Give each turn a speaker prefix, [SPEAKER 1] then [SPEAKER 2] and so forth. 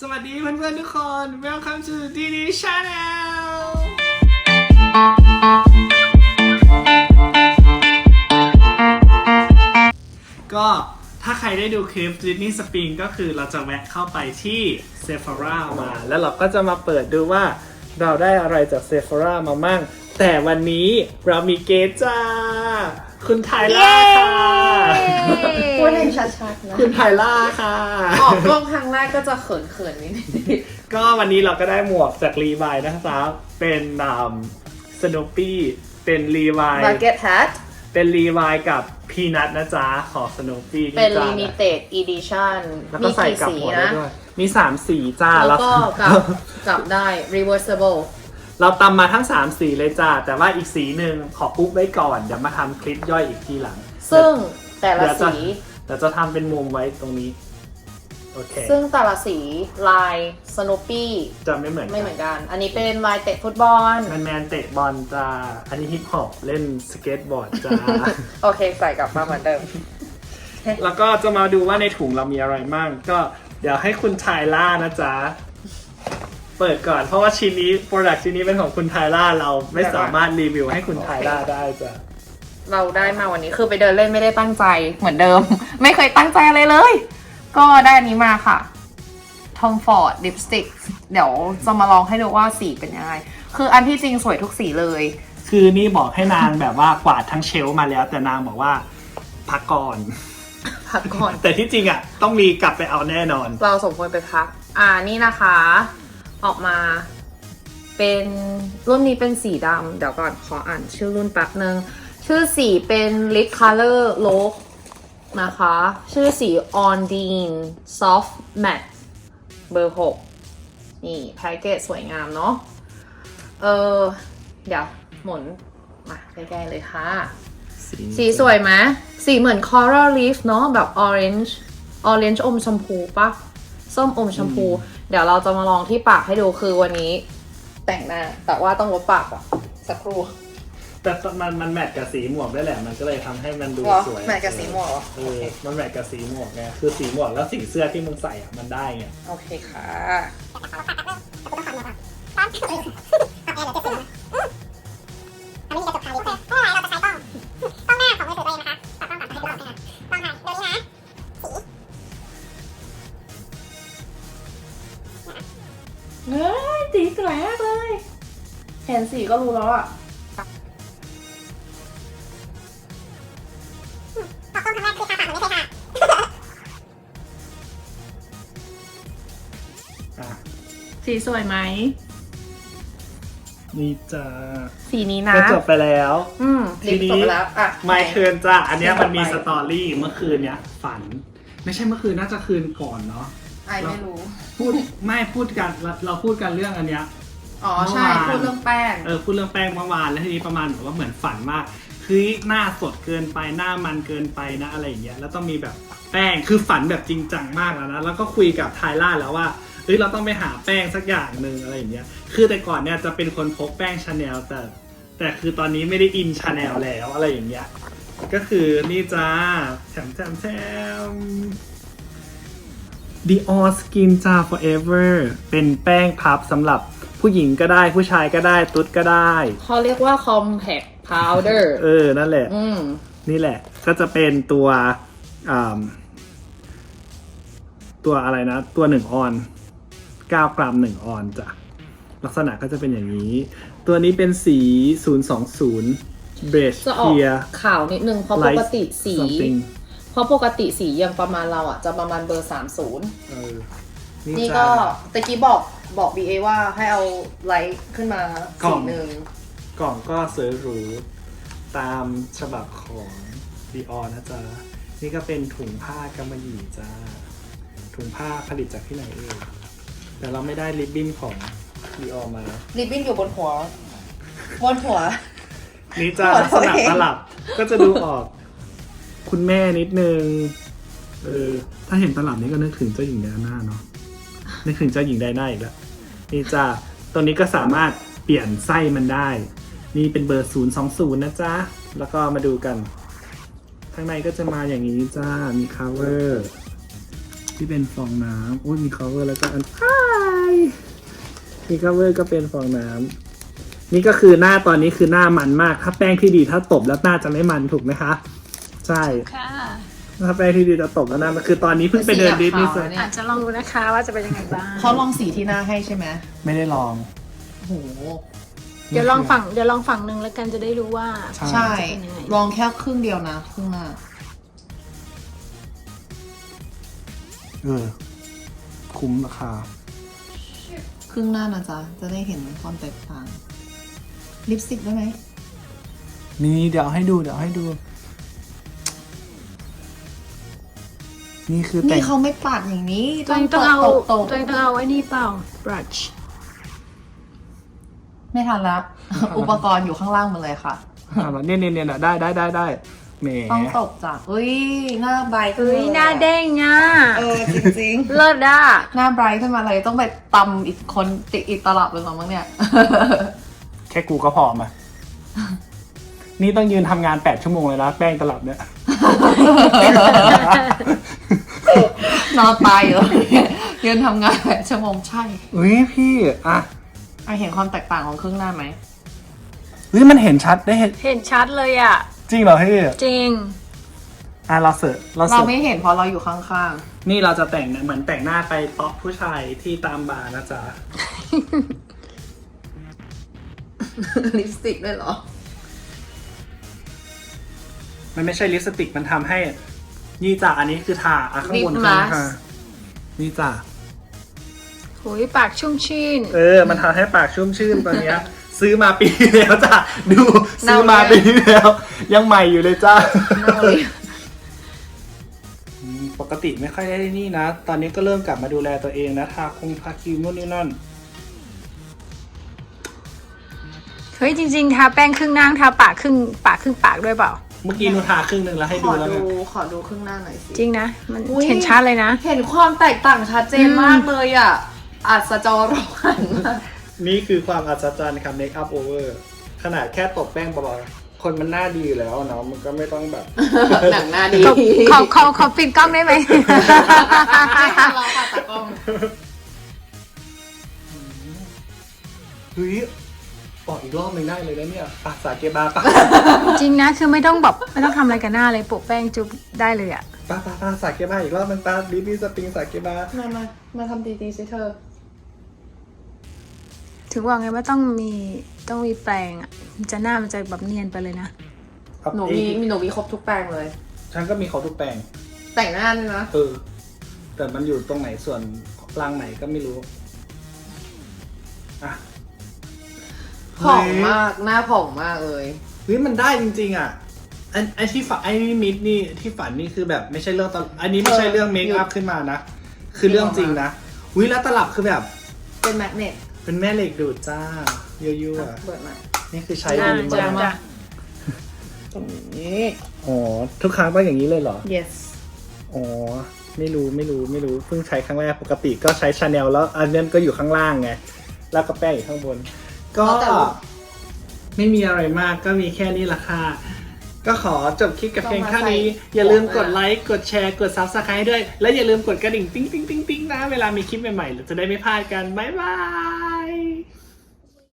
[SPEAKER 1] สวัสดีเพื่อนๆทุกคน Welcome to DD Channel ก็ถ้าใครได้ดูคลิป Disney Spring ก็คือเราจะแวะเข้าไปที่ Sephora มา แล้วเราก็จะมาเปิดดูว่าเราได้อะไรจาก Sephora มามั่ง แต่วันนี้เรามีเกสจ้า คุณไทล่าค่ะ
[SPEAKER 2] พูดให้ชัดๆนะ
[SPEAKER 1] คุณไทล่าค่ะ
[SPEAKER 2] ออกกล้องครั้งแรกก็จะเขินๆนิดนึง
[SPEAKER 1] ก็วันนี้เราก็ได้หมวกจากรีวายนะครับ เป็นสโนปี้เป็นรีวาย
[SPEAKER 2] บักเก็ตแฮท
[SPEAKER 1] เป็นรีวายกับพีนัทนะจ๊ะ ของสโนปี้
[SPEAKER 2] เป็น limited edition
[SPEAKER 1] แล้ว
[SPEAKER 2] มี
[SPEAKER 1] ก็ใส่
[SPEAKER 2] กี่
[SPEAKER 1] กับ
[SPEAKER 2] สี
[SPEAKER 1] หัวได้
[SPEAKER 2] นะ
[SPEAKER 1] ด้วย มีสามสีจ้า
[SPEAKER 2] แล้วก็กลับกลับได้ reversible
[SPEAKER 1] เราตำมาทั้ง 3 สีเลยจ้า แต่ว่าอีกสีหนึ่งขอปุ๊บไว้ก่อน เดี๋ยวมาทำคลิปย่อยอีกทีหลัง
[SPEAKER 2] ซึ่งแต่ละ
[SPEAKER 1] เดี๋ยวจะ
[SPEAKER 2] สี
[SPEAKER 1] เดี๋ยวจะทำเป็นมุมไว้ตรงนี้ โอเค
[SPEAKER 2] ซึ่งแต่ละสีลายสโนปี้
[SPEAKER 1] จะไม่เหมือน
[SPEAKER 2] ไม่เห
[SPEAKER 1] กั
[SPEAKER 2] มื
[SPEAKER 1] น
[SPEAKER 2] อนกัน อันนี้เป็นลายเตะฟุตบอล
[SPEAKER 1] แมนแมนเตะบอลจ้า อันนี้ฮิปฮอปเล่นสเก็ตบอร์ดจ้า
[SPEAKER 2] โอเคใส่กลับมาเหมือนเดิม
[SPEAKER 1] แล้วก็จะมาดูว่าในถุงเรามีอะไรมั่งก็เดี๋ยวให้คุณไทล่านะจ๊ะ เปิดก่อน เพราะว่าชิ้นนี้โปรดักชิ้นนี้เป็นของคุณไทล่าเราไม่สามารถรีวิวให้คุณไทล่าได้จ้ะ
[SPEAKER 2] เราได้มาวันนี้คือไปเดินเล่นไม่ได้ตั้งใจเหมือนเดิม ไม่เคยตั้งใจอะไรเลย ก็ได้อันนี้มาค่ะ Tom Ford Lipstick เดี๋ยวจะมาลองให้ดูว่าสีเป็นยังไง คืออันที่จริงสวยทุกสีเลย
[SPEAKER 1] คือนี่บอกให้นางแบบว่ากวาดทั้งเชลฟ์มาแล้ว แต่นางบอกว่าพักก่อน
[SPEAKER 2] พักก่อน
[SPEAKER 1] แต่ที่จริงอะ ต้องมีกลับไปเอาแน่นอน
[SPEAKER 2] เราสมควรไปพัก อ่านี่นะคะ ออกมาเป็นรุ่นนี้เป็นสีดำเดี๋ยวก่อนขออ่านชื่อรุ่นแป๊บนึง ชื่อสีเป็น Lip Color Look นะคะ ชื่อสี On Dean Soft Matte เบอร์ 6 นี่แพ็กเกจสวยงามเนาะเออเดี๋ยวหมุนมาใกล้ๆเลยค่ะ สีสวยไหมสีเหมือน coral leaf เนาะแบบ orange orange อมชมพูปะ ส้มอมชมพู เดี๋ยวเราจะมาลองที่ปากให้ดูคือวันนี้ แต่งหน้า แต่ว่าต้องลบปากก่อนสักครู่
[SPEAKER 1] แต่มันมันแมทกับสีหมวกได้แหละ มันก็เลยทำให้มันดู
[SPEAKER 2] เหรอ
[SPEAKER 1] สวย
[SPEAKER 2] แมทกับสีหมวกเหรอ
[SPEAKER 1] เอ
[SPEAKER 2] โอ
[SPEAKER 1] อ
[SPEAKER 2] เค
[SPEAKER 1] มันแมทกับสีหมวกไงคือสีหมวกแล้วสีเสื้อที่มึงใส่อะมันได้ไง
[SPEAKER 2] โอเคค่ะ
[SPEAKER 3] อัน
[SPEAKER 2] เฮ้ยสีสวยมากเลย เห็นสีก็รู้แล้วอะ
[SPEAKER 3] ออกกล้องครั้งแรกคือทาปากหรือไม่ใช่ทา
[SPEAKER 1] อะ
[SPEAKER 2] สีสวยไหม
[SPEAKER 1] นี่จ้า
[SPEAKER 2] สีนี้นะ
[SPEAKER 1] ก็จบไปแล้ว
[SPEAKER 2] อืม
[SPEAKER 1] ที
[SPEAKER 2] ลิป
[SPEAKER 1] นี้
[SPEAKER 2] จบไปแล้วอะ
[SPEAKER 1] ไม่คืนจ้าอันเนี้ย
[SPEAKER 2] ต่อไป
[SPEAKER 1] มันมีสตอรี่เมื่อคืนเนี้ยฝัน ไม่ใช่เมื่อคืนน่าจะคืนก่อนเนาะ
[SPEAKER 2] ไอไม่รู้
[SPEAKER 1] พูดไม่พูดกันเราเราพูดกันเรื่องอันเนี้ย
[SPEAKER 2] อ๋อใช่
[SPEAKER 1] เมื่อวาน
[SPEAKER 2] พูดเรื่องแป้ง
[SPEAKER 1] เออพูดเรื่องแป้งเมื่อวานแล้วทีนี้ประมาณแบบว่าเหมือนฝันมากคือหน้าสดเกินไปหน้ามันเกินไปนะอะไรอย่างเงี้ยแล้วต้องมีแบบแป้งคือฝันแบบจริงจังมากแล้วนะแล้วก็คุยกับไทล่าแล้วว่าเฮ้ยเราต้องไปหาแป้งสักอย่างหนึ่งอะไรอย่างเงี้ยคือแต่ก่อนเนี่ยจะเป็นคนพกแป้งชาแนลแต่แต่คือตอนนี้ไม่ได้อินชาแนลแล้วอะไรอย่างเงี้ยก็คือนี่จ้าแถมแถมแถม Dior Skin จ้า Forever เป็นแป้งพับสำหรับผู้หญิงก็ได้ผู้ชายก็ได้ตุ๊ดก็ได้
[SPEAKER 2] เขาเรียกว่า compact powder
[SPEAKER 1] เออ นั่นแหละ
[SPEAKER 2] อืม
[SPEAKER 1] นี่แหละ ก็จะเป็นตัวอ่าตัวอะไรนะ ตัวหนึ่งออนเก้ากรัมหนึ่งออนจ้ะ ลักษณะก็จะเป็นอย่างนี้ ตัวนี้เป็นสี 020 Beige
[SPEAKER 2] จะออก
[SPEAKER 1] Clear
[SPEAKER 2] ขาวนิดนึงเพราะป
[SPEAKER 1] Light
[SPEAKER 2] กติสี
[SPEAKER 1] something
[SPEAKER 2] เพราะปกติสียังประมาณเราอะจะประมาณเบอร์ 30
[SPEAKER 1] เออ
[SPEAKER 2] นี่
[SPEAKER 1] นี่
[SPEAKER 2] ก็
[SPEAKER 1] จ้า
[SPEAKER 2] ตะกี้บอกบอก BA ว่าให้เอาไลท์ขึ้นมาก
[SPEAKER 1] ล่
[SPEAKER 2] สี
[SPEAKER 1] อง
[SPEAKER 2] หนึ่ง
[SPEAKER 1] กล่องก็สวยหรูตามฉบับของ Dior นะจ๊ะ นี่ก็เป็นถุงผ้ากำมะหยี่จ้า ถุงผ้าผลิตจากที่ไหนเอ่ยแต่เราไม่ได้ริบบิ้นของ Dior มา
[SPEAKER 2] ริบบิ้นอยู่บนหัวบนหัว
[SPEAKER 1] นี่จ้า
[SPEAKER 2] ขอ
[SPEAKER 1] ลัก
[SPEAKER 2] โท
[SPEAKER 1] ษ
[SPEAKER 2] ษ
[SPEAKER 1] ณะ
[SPEAKER 2] เอง
[SPEAKER 1] ตลับก็จะดูออก คุณแม่นิดนึง เออ ถ้าเห็นตลับนี้ก็นึกถึงเจ้าหญิงไดอาน่าเนาะ นึกถึงเจ้าหญิงไดอาน่าอีกแล้ว นี่จ้าตัวนี้ก็สามารถเปลี่ยนไส้มันได้ นี่เป็นเบอร์ 020 นะจ๊ะ แล้วก็มาดูกันข้างในก็จะมาอย่างนี้จ้า มี cover ที่เป็นฟองน้ำอุ้ยมี cover แล้วก็อันอ้ายมี cover ก็เป็นฟองน้ำนี่ก็คือหน้าตอนนี้คือหน้ามันมาก ถ้าแป้งที่ดีถ้าตบแล้วหน้าจะไม่มันถูกไหมคะ ใช่
[SPEAKER 4] ค่ะ
[SPEAKER 1] ถ้าแป้งที่ดีจะตบแล้วหน้ามันคือตอนนี้เพิ่งไปเดินดิสนีย์
[SPEAKER 2] สีขาวเนี่ย
[SPEAKER 4] อาจจะลองดูนะคะว่าจะเป็นยังไงบ้าง
[SPEAKER 2] เขาลองสีที่หน้าให้ใช่ไหม
[SPEAKER 1] ไม่ได้ลอง
[SPEAKER 2] โอ้โห
[SPEAKER 4] เดี๋ยวลองฝั่งเดี๋ยวลองฝั่งหนึ่งแล้วกันจะได้รู้ว่า
[SPEAKER 1] ใช่
[SPEAKER 2] ใช่
[SPEAKER 4] จะเป็นยังไง
[SPEAKER 2] ลองแค่ครึ่งเดียวนะครึ่งหน้า
[SPEAKER 1] เออคุ้มราคา
[SPEAKER 2] ครึ่งหน้านะจ๊ะจะได้เห็นความแตกต่างลิปสติกได้ไหม
[SPEAKER 1] มีเดี๋ยวให้ดูเดี๋ยวให้ดู นี่คือแต่
[SPEAKER 2] นี่
[SPEAKER 1] ง
[SPEAKER 2] เขาไม่ปัดอย่างนี้
[SPEAKER 4] ตัวเองต้องเอา
[SPEAKER 2] ตบตบ
[SPEAKER 4] ตัวเองต้องเอาไอ้นี่เปล่า brush
[SPEAKER 2] ไม่ทันละ อุปกรณ์อยู่ข้างล่างหมดเลยค่ะ
[SPEAKER 1] อ่าเนี่ยเนี่ยเนี่ยได้ได้ได้ได้แหม
[SPEAKER 2] ต้องตบจ้ะอุ้ยหน้าไบรท์ขึ้
[SPEAKER 4] เฮ้ย
[SPEAKER 2] มล
[SPEAKER 4] หน้าเด้งอะ
[SPEAKER 2] เออจริง
[SPEAKER 4] เลิศอะ
[SPEAKER 2] ๆ หน้าไบรท์ขึ้นมาเลยต้องไปตำอีกคนติดอีกตลับเลยหรอมั้งเนี่ย
[SPEAKER 1] แค่กูก็พอมา นี่ต้องยืนทำงานแปดชั่วโมงเลยนะแป้งตลับเนี่ย
[SPEAKER 2] นอนตายอยู่ ยืนทำงานแบบชั่วโมงใช่
[SPEAKER 1] อุ้ยพี่อะ
[SPEAKER 2] อะเห็นความแตกต่างของครึ่งหน้าไหม
[SPEAKER 1] เฮ้ยมันเห็นชัดได้เห็น
[SPEAKER 4] เห็นชัดเลยอะ
[SPEAKER 1] จริงเหรอพี่
[SPEAKER 4] จริง
[SPEAKER 1] อะเราเสิร์ฟเรา
[SPEAKER 2] เรา
[SPEAKER 1] เสิร์ฟ
[SPEAKER 2] ไม่เห็นเพราะเราอยู่ข้าง
[SPEAKER 1] นี่เราจะแต่งเนี่ยเหมือนแต่งหน้าไปป๊อปผู้ชายที่ตามบาร์นะจ๊ะ
[SPEAKER 2] ๆ ลิปสติกด้วยเหรอ
[SPEAKER 1] มันไม่ใช่ลิปสติกมันทำให้ นี่จ้ะอันนี้คือทาอะข้างบน
[SPEAKER 2] Lip
[SPEAKER 1] ข้าง
[SPEAKER 2] mask
[SPEAKER 1] ค่ะ นี่จ้ะ
[SPEAKER 4] หุยปากชุ่มชื่น
[SPEAKER 1] เออ มันทำให้ปากชุ่มชื่นตอนเนี้ย ซื้อมาปีที่แล้วจ้ะดู
[SPEAKER 2] เน่า
[SPEAKER 1] ซื้อมา
[SPEAKER 2] เลย
[SPEAKER 1] ปีที่แล้ว ยังใหม่อยู่เลยจ้า
[SPEAKER 2] เน่าเลย
[SPEAKER 1] ปกติไม่ค่อยได้นี่นะ ตอนนี้ก็เริ่มกลับมาดูแลตัวเองนะ ทาคงทาครีมนู่นนี่นั่น
[SPEAKER 4] เฮ้ยจริง ๆ ทาแป้งครึ่งหน้าทาปากครึ่งปากครึ่งปากด้วยเปล่า
[SPEAKER 1] เมื่อกี้หนูทาครึ่งหนึ่งแล้วให้
[SPEAKER 2] ข
[SPEAKER 1] ดู
[SPEAKER 2] อ
[SPEAKER 1] แล้ว
[SPEAKER 2] ดู
[SPEAKER 1] เนี่ย
[SPEAKER 2] ขอดูครึ่งหน้าหน่อยสิ
[SPEAKER 4] จริงนะ มัน
[SPEAKER 2] อุ๊ย
[SPEAKER 4] เห็นชัดเลยนะ
[SPEAKER 2] เห็นความแตกต่างชัดเจนมากเลยอะอัศจรรย์มาก
[SPEAKER 1] นี่คือความอัศจรรย์ครับเมคอัพโอเวอร์ขนาดแค่ตบแป้งเบาๆคนมันหน้าดีอยู่แล้วเนาะมันก็ไม่ต้องแบบ
[SPEAKER 2] หนังหน้าดี
[SPEAKER 4] ขอขอขอปิดกล้องได้ไหม
[SPEAKER 2] เราค่ะตากล้อง
[SPEAKER 1] เฮ้ย ออกอีกรอบหนึ่งได้เลยนะเนี่ยปะสาเกบาปะ
[SPEAKER 4] จริงนะคือไม่ต้องแบบไม่ต้องทำอะไรกับหน้าเลยโปะแป้งจุบได้เลยอะ
[SPEAKER 1] ปะปะปะสาเกบาอีกรอบหนึงปะบีบีสปริงสาเกบา
[SPEAKER 2] มามามาทำดีๆสิเธอ
[SPEAKER 4] ถึงว่าไงว่าต้องมีต้องมีแปรงอะมันจะหน้ามันจะแบบเนียนไปเลยนะ
[SPEAKER 2] หนูมีมีหนูมีครบทุกแปลงเลย
[SPEAKER 1] ฉันก็มีเขาทุกแปลง
[SPEAKER 2] แต่งหน้าด้วยนะ
[SPEAKER 1] เออแต่มันอยู่ตรงไหนส่วนล่างไหนก็ไม่รู้อะ
[SPEAKER 2] ผ่องมากหน้าผ่องมากเลย
[SPEAKER 1] เฮ้ยมันได้จริงๆอะไอ้ไอ้ที่ฝันไอ้นี่มิดนี่ที่ฝันนี่คือแบบไม่ใช่เรื่องตลอันนี้ไม่ใช่เรื่องเมคอัพขึ้นมานะ คือเรื่องจริงนะอุ้ยแล้วตลับคือแบบ
[SPEAKER 2] เป็นแมกเนต
[SPEAKER 1] เป็นแม่เหล็กดูดจ้ายั่วๆอะ
[SPEAKER 2] เปิดมา
[SPEAKER 1] นี่คือใช้
[SPEAKER 4] อ่า
[SPEAKER 1] ดี
[SPEAKER 4] จ้ะ
[SPEAKER 1] มาก
[SPEAKER 4] จ้ะ
[SPEAKER 2] ตรงนี้
[SPEAKER 1] อ๋อทุกครั้งต้องอย่างนี้เลยเหรอ
[SPEAKER 2] yes
[SPEAKER 1] อ๋อไม่รู้ไม่รู้ไม่รู้เพิ่งใช้ครั้งแรกปกติก็ใช้ชาแนลแล้วอันนั้นก็อยู่ข้างล่างไงแล้วก็แป้งอยู่ข้างบน ก็
[SPEAKER 2] แล้วแต่ลูก
[SPEAKER 1] ไม่มีอะไรมากก็มีแค่นี้ละค่ะ ก็ขอจบคลิปกับเพียงแค่นี้ อย่าลืมกดไลค์ กดแชร์ กด subscribe ด้วย และอย่าลืมกดกระดิ่ง ติ๊งติ๊งติ๊งติ๊งนะ เวลามีคลิปใหม่ๆเราจะได้ไม่พลาดกัน บ๊ายบาย